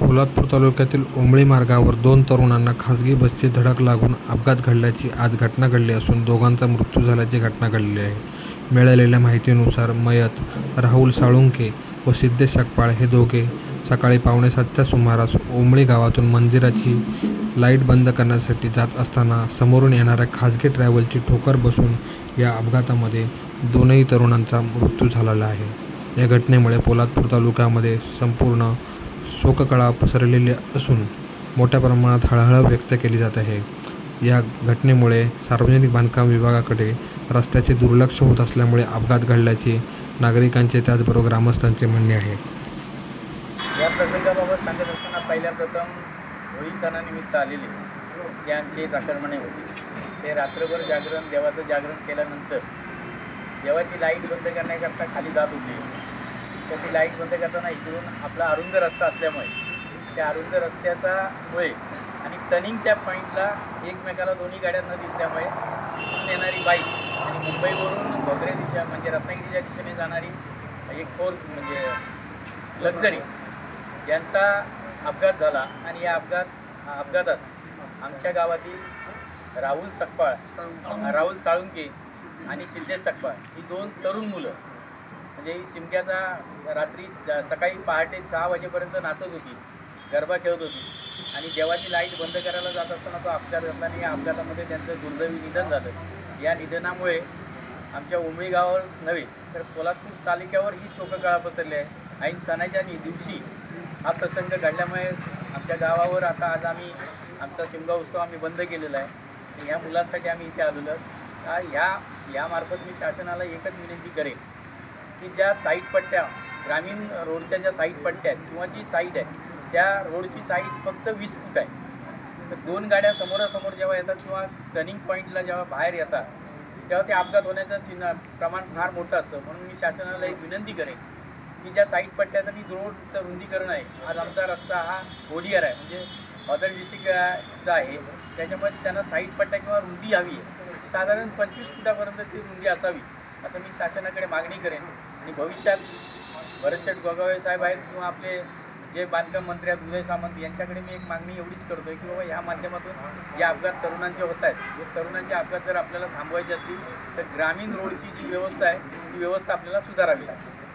पोलादपूर तालुक्यातील ओंबळी मार्गावर दोन तरुणांना खासगी बसची धडक लागून अपघात घडल्याची आज घटना घडली असून दोघांचा मृत्यू झाल्याची घटना घडली आहे. मिळालेल्या माहितीनुसार मयत राहुल साळुंके व सिद्धेश सकपाळ हे दोघे सकाळी पावणेसातच्या सुमारास ओंबळी गावातून मंदिराची लाइट बंद करण्यासाठी जात असताना समोरून येणाऱ्या खाजगी ट्रॅव्हलची ठोकर बसून या अपघातामध्ये दोनही तरुणांचा मृत्यू झालेला आहे. या घटनेमुळे पोलादपूर तालुक्यामध्ये संपूर्ण शोककळा पसरलेली असून मोठ्या प्रमाणात हळहळ व्यक्त केली जात आहे. या घटनेमुळे सार्वजनिक बांधकाम विभागाकडे रस्त्याचे दुर्लक्ष होत असल्यामुळे अपघात घडल्याचे नागरिकांचे त्याचबरोबर ग्रामस्थांचे म्हणणे आहे. या प्रसंगाबाबत सांगत असताना पहिल्या प्रथम होळी सणानिमित्त आलेले जे आमचे चाकरमणे होते. ते रात्रभर जागरण देवाचं जागरण केल्यानंतर देवाची लाइट बंद करण्याकरता खाली जात होते. तर ती लाइट बंद करताना इकडून आपला अरुंद रस्ता असल्यामुळे त्या अरुंद रस्त्याचा मुळे आणि टर्निंगच्या पॉईंटला एकमेकाला दोन्ही गाड्या न दिसल्यामुळे येणारी बाईक आणि मुंबईवरून भोगरे दिशा म्हणजे रत्नागिरीच्या दिशेने जाणारी एक फोर म्हणजे लक्झरी यांचा अपघात झाला आणि या अपघात अपघातात आमच्या गावातील राहुल सकपाळ राहुल साळुंके आणि सिद्धेश सकपाळ ही दोन तरुण मुलं. जे शिमग्याचा रात्री सकाळी पहाटे सहा वाजेपर्यंत नाचत होती. गरबा खेळत होती. आणि देवाची लाइट बंद करायला जात असताना तो अपघात घडला आणि या अपघातामध्ये त्यांचं दुर्दैवी निधन झालं. या निधनामुळे आमच्या उमळी गावावर नव्हे तर कोल्हापूर तालुक्यावर ही शोककळा पसरली आहे. ऐन सणाच्या दिवशी हा प्रसंग घडल्यामुळे आमच्या गावावर आता आज आम्ही आमचा शिमगा उत्सव आम्ही बंद केलेला आहे. या ह्या मुलांसाठी आम्ही इथे आलेलो आहोत. ह्या यामार्फत मी शासनाला एकच विनंती करेन. की ज्या साईड पट्ट्या ग्रामीण रोडच्या ज्या साईड पट्ट्या आहेत किंवा जी साईड आहे त्या रोडची साईड फक्त वीस फूट आहे. तर दोन गाड्या समोरासमोर जेव्हा येतात किंवा टर्निंग पॉईंटला जेव्हा बाहेर येतात तेव्हा ते अपघात होण्याचं चिन्ह प्रमाण फार मोठं असतं. म्हणून मी शासनाला एक विनंती करेन की ज्या साईड पट्ट्यात आणि रोडचं रुंदीकरण आहे आज आमचा रस्ता हा ओडीआर आहे. म्हणजे अदर डिस्ट्रिक्टचा आहे त्याच्यामुळे त्यांना साईड पट्ट्या किंवा रुंदी हवी आहे. साधारण पंचवीस फुटापर्यंतची रुंदी असावी असं मी शासनाकडे मागणी करेन. आणि भविष्यात भरतशेठ गोगावे साहेब आहेत किंवा आपले जे बांधकाम मंत्री आहेत उदय सामंत यांच्याकडे मी एक मागणी एवढीच करतो आहे की बाबा या माध्यमातून जे अपघात तरुणांचे होत आहेत हे तरुणांचे अपघात जर आपल्याला थांबवायचे असतील तर ग्रामीण रोडची जी व्यवस्था आहे ती व्यवस्था आपल्याला सुधारावी लागते